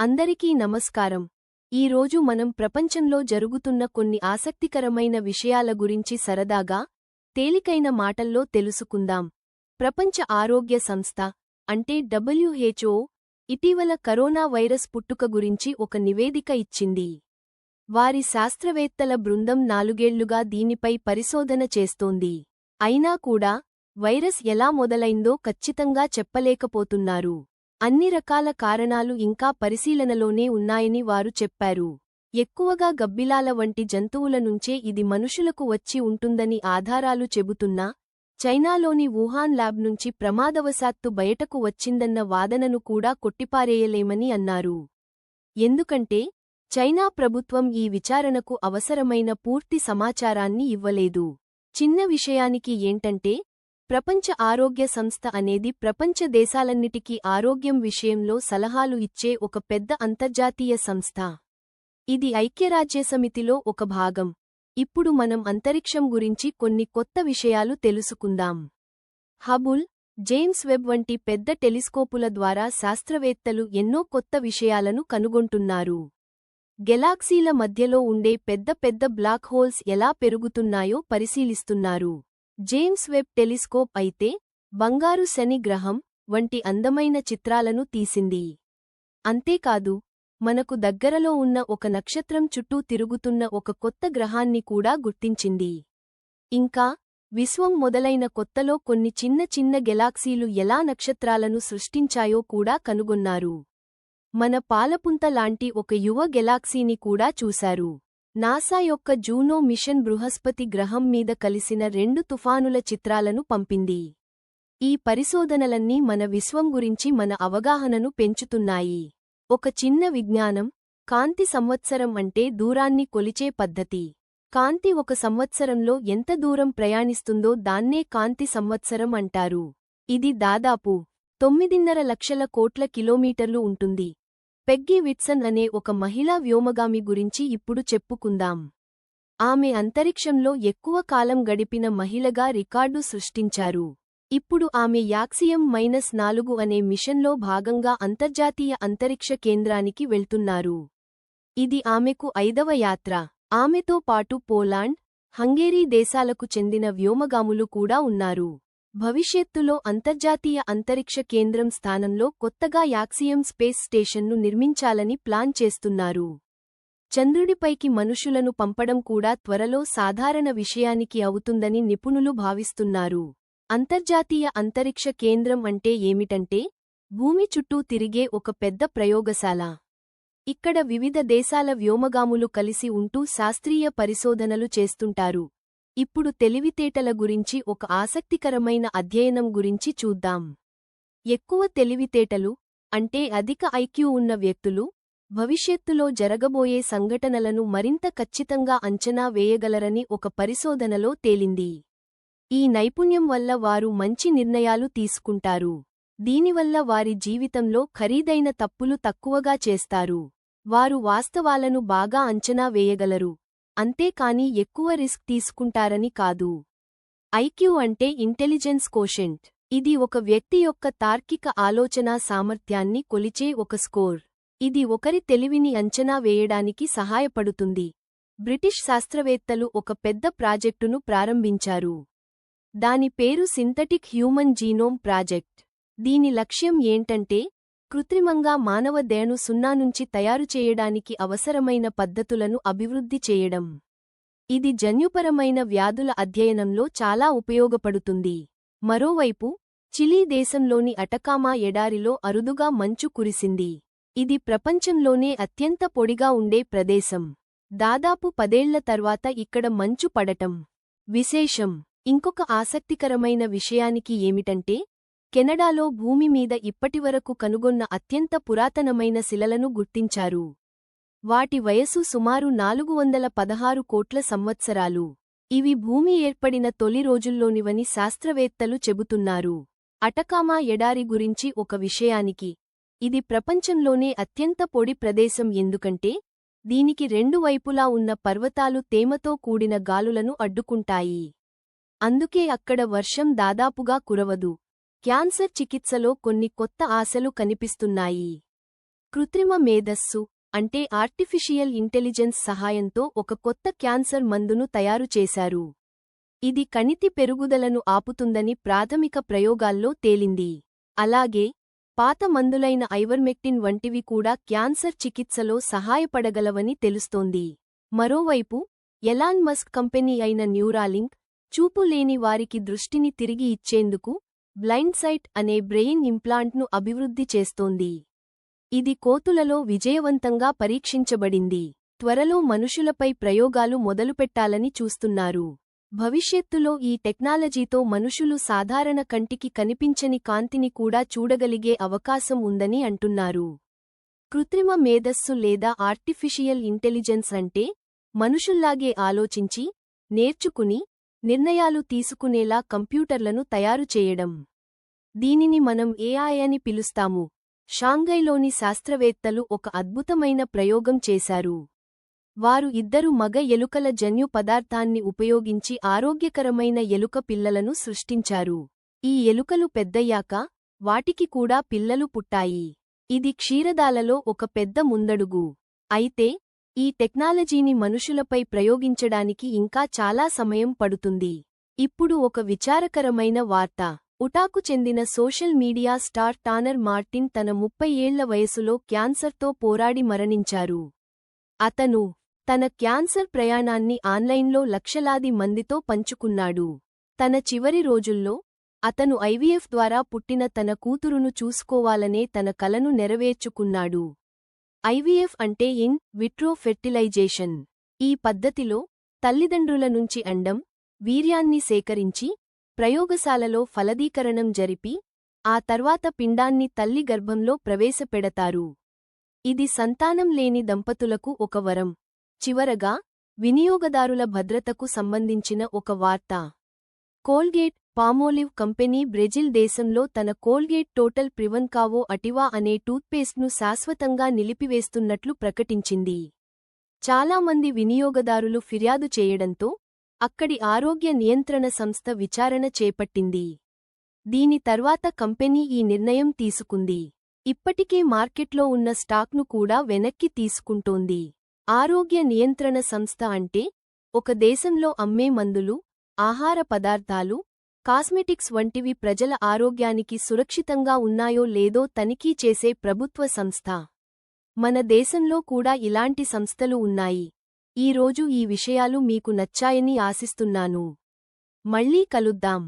అందరికీ నమస్కారం. ఈరోజు మనం ప్రపంచంలో జరుగుతున్న కొన్ని ఆసక్తికరమైన విషయాల గురించి సరదాగా తేలికైన మాటల్లో తెలుసుకుందాం. ప్రపంచ ఆరోగ్య సంస్థ అంటే డబ్ల్యూహెచ్ఓ ఇటీవల కరోనా వైరస్ పుట్టుక గురించి ఒక నివేదిక ఇచ్చింది. వారి శాస్త్రవేత్తల బృందం నాలుగేళ్ళుగా దీనిపై పరిశోధన చేస్తోంది. అయినా కూడా వైరస్ ఎలా మొదలైందో ఖచ్చితంగా చెప్పలేకపోతున్నారు. అన్ని రకాల కారణాలు ఇంకా పరిశీలనలోనే ఉన్నాయని వారు చెప్పారు. ఎక్కువగా గబ్బిలాల వంటి జంతువుల నుంచే ఇది మనుషులకు వచ్చి ఉంటుందని ఆధారాలు చెబుతున్నా చైనాలోని వుహాన్ ల్యాబ్ నుంచి ప్రమాదవశాత్తు బయటకు వచ్చిందన్న వాదనను కూడా కొట్టిపారేయలేమని అన్నారు. ఎందుకంటే చైనా ప్రభుత్వం ఈ విచారణకు అవసరమైన పూర్తి సమాచారాన్ని ఇవ్వలేదు. చిన్న విషయానికి ఏంటంటే ప్రపంచ ఆరోగ్య సంస్థ అనేది ప్రపంచ దేశాలన్నిటికీ ఆరోగ్యం విషయంలో సలహాలు ఇచ్చే ఒక పెద్ద అంతర్జాతీయ సంస్థ. ఇది ఐక్యరాజ్యసమితిలో ఒక భాగం. ఇప్పుడు మనం అంతరిక్షం గురించి కొన్ని కొత్త విషయాలు తెలుసుకుందాం. హబుల్ జేమ్స్ వెబ్ వంటి పెద్ద టెలిస్కోపుల ద్వారా శాస్త్రవేత్తలు ఎన్నో కొత్త విషయాలను కనుగొంటున్నారు. గెలాక్సీల మధ్యలో ఉండే పెద్ద పెద్ద బ్లాక్ హోల్స్ ఎలా పెరుగుతున్నాయో పరిశీలిస్తున్నారు. జేమ్స్ వెబ్ టెలిస్కోప్ అయితే బంగారు శని గ్రహం వంటి అందమైన చిత్రాలను తీసింది. అంతేకాదు మనకు దగ్గరలో ఉన్న ఒక నక్షత్రం చుట్టూ తిరుగుతున్న ఒక కొత్త గ్రహాన్ని కూడా గుర్తించింది. ఇంకా విశ్వం మొదలైన కొత్తలో కొన్ని చిన్న చిన్న గెలాక్సీలు ఎలా నక్షత్రాలను సృష్టించాయో కూడా కనుగొన్నారు. మన పాలపుంత లాంటి ఒక యువ గెలాక్సీని కూడా చూశారు. నాసా యొక్క జూనో మిషన్ బృహస్పతి గ్రహం మీద కలిసిన రెండు తుఫానుల చిత్రాలను పంపింది. ఈ పరిశోధనలన్నీ మన విశ్వం గురించి మన అవగాహనను పెంచుతున్నాయి. ఒక చిన్న విజ్ఞానం కాంతి సంవత్సరం అంటే దూరాన్ని కొలిచే పద్ధతి. కాంతి ఒక సంవత్సరంలో ఎంత దూరం ప్రయాణిస్తుందో దాన్నే కాంతి సంవత్సరం అంటారు. ఇది దాదాపు తొమ్మిదిన్నర లక్షల కోట్ల కిలోమీటర్లు ఉంటుంది. పెగ్గీ విట్సన్ అనే ఒక మహిళా వ్యోమగామి గురించి ఇప్పుడు చెప్పుకుందాం. ఆమె అంతరిక్షంలో ఎక్కువ కాలం గడిపిన మహిళగా రికార్డు సృష్టించారు. ఇప్పుడు ఆమె యాక్సియం మైనస్ నాలుగు అనే మిషన్లో భాగంగా అంతర్జాతీయ అంతరిక్ష కేంద్రానికి వెళ్తున్నారు. ఇది ఆమెకు ఐదవ యాత్ర. ఆమెతో పాటు పోలాండ్ హంగేరీ దేశాలకు చెందిన వ్యోమగాములు కూడా ఉన్నారు. భవిష్యత్తులో అంతర్జాతీయ అంతరిక్ష కేంద్రం స్థానంలో కొత్తగా యాక్సియం స్పేస్ స్టేషన్ను నిర్మించాలని ప్లాన్ చేస్తున్నారు. చంద్రుడిపైకి మనుషులను పంపడం కూడా త్వరలో సాధారణ విషయానికి అవుతుందని నిపుణులు భావిస్తున్నారు. అంతర్జాతీయ అంతరిక్ష కేంద్రం అంటే ఏమిటంటే భూమి చుట్టూ తిరిగే ఒక పెద్ద ప్రయోగశాల. ఇక్కడ వివిధ దేశాల వ్యోమగాములు కలిసి ఉంటూ శాస్త్రీయ పరిశోధనలు చేస్తుంటారు. ఇప్పుడు తెలివితేటల గురించి ఒక ఆసక్తికరమైన అధ్యయనం గురించి చూద్దాం. ఎక్కువ తెలివితేటలు అంటే అధిక ఐక్యూ ఉన్న వ్యక్తులు భవిష్యత్తులో జరగబోయే సంఘటనలను మరింత ఖచ్చితంగా అంచనా వేయగలరని ఒక పరిశోధనలో తేలింది. ఈ నైపుణ్యం వల్ల వారు మంచి నిర్ణయాలు తీసుకుంటారు. దీనివల్ల వారి జీవితంలో ఖరీదైన తప్పులు తక్కువగా చేస్తారు. వారు వాస్తవాలను బాగా అంచనా వేయగలరు. అంతేకాని ఎక్కువ రిస్క్ తీసుకుంటారని కాదు. ఐక్యూ అంటే ఇంటెలిజెన్స్ కోషెంట్. ఇది ఒక వ్యక్తి యొక్క తార్కిక ఆలోచనా సామర్థ్యాన్ని కొలిచే ఒక స్కోర్. ఇది ఒకరి తెలివిని అంచనా వేయడానికి సహాయపడుతుంది. బ్రిటిష్ శాస్త్రవేత్తలు ఒక పెద్ద ప్రాజెక్టును ప్రారంభించారు. దాని పేరు సింథటిక్ హ్యూమన్ జీనోమ్ ప్రాజెక్ట్. దీని లక్ష్యం ఏంటంటే కృత్రిమంగా మానవ దేణు సున్నా నుంచి తయారు చేయడానికి అవసరమైన పద్ధతులను అభివృద్ధి చేయడం. ఇది జన్యుపరమైన వ్యాధుల అధ్యయనంలో చాలా ఉపయోగపడుతుంది. మరోవైపు చిలీ దేశంలోని అటకామా ఎడారిలో అరుదుగా మంచు కురిసింది. ఇది ప్రపంచంలోనే అత్యంత పొడిగా ఉండే ప్రదేశం. దాదాపు పదేళ్ళ తర్వాత ఇక్కడ మంచు పడటం. విశేషం ఇంకొక ఆసక్తికరమైన విషయానికి ఏమిటంటే కెనడాలో భూమి మీద ఇప్పటివరకు కనుగొన్న అత్యంత పురాతనమైన శిలలను గుర్తించారు. వాటి వయసు సుమారు నాలుగు వందల పదహారు కోట్ల సంవత్సరాలు. ఇవి భూమి ఏర్పడిన తొలి రోజుల్లోనివని శాస్త్రవేత్తలు చెబుతున్నారు. అటకామా ఎడారి గురించి ఒక విషయానికి ఇది ప్రపంచంలోనే అత్యంత పొడి ప్రదేశం ఎందుకంటే దీనికి రెండు వైపులా ఉన్న పర్వతాలు తేమతో కూడిన గాలులను అడ్డుకుంటాయి. అందుకే అక్కడ వర్షం దాదాపుగా కురవదు. క్యాన్సర్ చికిత్సలో కొన్ని కొత్త ఆశలు కనిపిస్తున్నాయి. కృత్రిమ మేధస్సు అంటే ఆర్టిఫిషియల్ ఇంటెలిజెన్స్ సహాయంతో ఒక కొత్త క్యాన్సర్ మందును తయారు చేశారు. ఇది కణితి పెరుగుదలను ఆపుతుందని ప్రాథమిక ప్రయోగాల్లో తేలింది. అలాగే పాత మందులైన ఐవర్మెక్టిన్ వంటివి కూడా క్యాన్సర్ చికిత్సలో సహాయపడగలవని తెలుస్తోంది. మరోవైపు ఎలాన్ మస్క్ కంపెనీ అయిన న్యూరాలింక్ చూపు లేని వారికి దృష్టిని తిరిగి ఇచ్చేందుకు బ్లైండ్సైట్ అనే బ్రెయిన్ ఇంప్లాంట్ను అభివృద్ధి చేస్తోంది. ఇది కోతులలో విజయవంతంగా పరీక్షించబడింది. త్వరలో మనుషులపై ప్రయోగాలు మొదలుపెట్టాలని చూస్తున్నారు. భవిష్యత్తులో ఈ టెక్నాలజీతో మనుషులు సాధారణ కంటికి కనిపించని కాంతిని కూడా చూడగలిగే అవకాశం ఉందని అంటున్నారు. కృత్రిమ మేధస్సు లేదా ఆర్టిఫిషియల్ ఇంటెలిజెన్స్ అంటే మనుషుల్లాగే ఆలోచించి నేర్చుకుని నిర్ణయాలు తీసుకునేలా కంప్యూటర్లను తయారు చేయడం. దీనిని మనం ఏఐ అని పిలుస్తాము. షాంఘైలోని శాస్త్రవేత్తలు ఒక అద్భుతమైన ప్రయోగం చేశారు. వారు ఇద్దరు మగ ఎలుకల జన్యు పదార్థాన్ని ఉపయోగించి ఆరోగ్యకరమైన ఎలుక పిల్లలను సృష్టించారు. ఈ ఎలుకలు పెద్దయ్యాక వాటికి కూడా పిల్లలు పుట్టాయి. ఇది క్షీరదాలలో ఒక పెద్ద ముందడుగు. అయితే ఈ టెక్నాలజీని మనుషులపై ప్రయోగించడానికి ఇంకా చాలా సమయం పడుతుంది. ఇప్పుడు ఒక విచారకరమైన వార్త. ఉటాకు చెందిన social media star Tanner Martin తన ముప్పై ఏళ్ళ వయసులో క్యాన్సర్తో పోరాడి మరణించారు. అతను తన క్యాన్సర్ ప్రయాణాన్ని ఆన్లైన్లో లక్షలాది మందితో పంచుకున్నాడు. తన చివరి రోజుల్లో అతను ఐవీఎఫ్ ద్వారా పుట్టిన తన కూతురును చూసుకోవాలనే తన కలను నెరవేర్చుకున్నాడు. ఐవీఎఫ్ అంటే ఇన్ విట్రో ఫెర్టిలైజేషన్. ఈ పద్ధతిలో తల్లిదండ్రుల నుంచి అండం వీర్యాన్ని సేకరించి ప్రయోగశాలలో ఫలదీకరణం జరిపి ఆ తర్వాత పిండాన్ని తల్లి గర్భంలో ప్రవేశపెడతారు. ఇది సంతానం లేని దంపతులకు ఒక వరం. చివరగా వినియోగదారుల భద్రతకు సంబంధించిన ఒక వార్త. కోల్గేట్ పామోలివ్ కంపెనీ బ్రెజిల్ దేశంలో తన కోల్గేట్ టోటల్ ప్రివన్కావో అటివా అనే టూత్పేస్ట్ను శాశ్వతంగా నిలిపివేస్తున్నట్లు ప్రకటించింది. చాలామంది వినియోగదారులు ఫిర్యాదు చేయడంతో అక్కడి ఆరోగ్య నియంత్రణ సంస్థ విచారణ చేపట్టింది. దీని తర్వాత కంపెనీ ఈ నిర్ణయం తీసుకుంది. ఇప్పటికే మార్కెట్లో ఉన్న స్టాక్ను కూడా వెనక్కి తీసుకుంటోంది. ఆరోగ్య నియంత్రణ సంస్థ అంటే ఒక దేశంలో అమ్మే మందులు ఆహార పదార్థాలు కాస్మెటిక్స్ వంటివి ప్రజల ఆరోగ్యానికి సురక్షితంగా ఉన్నాయో లేదో తనిఖీ చేసే ప్రభుత్వ సంస్థ. మన దేశంలో కూడా ఇలాంటి సంస్థలు ఉన్నాయి. ఈరోజు ఈ విషయాలు మీకు నచ్చాయని ఆశిస్తున్నాను. మళ్ళీ కలుద్దాం.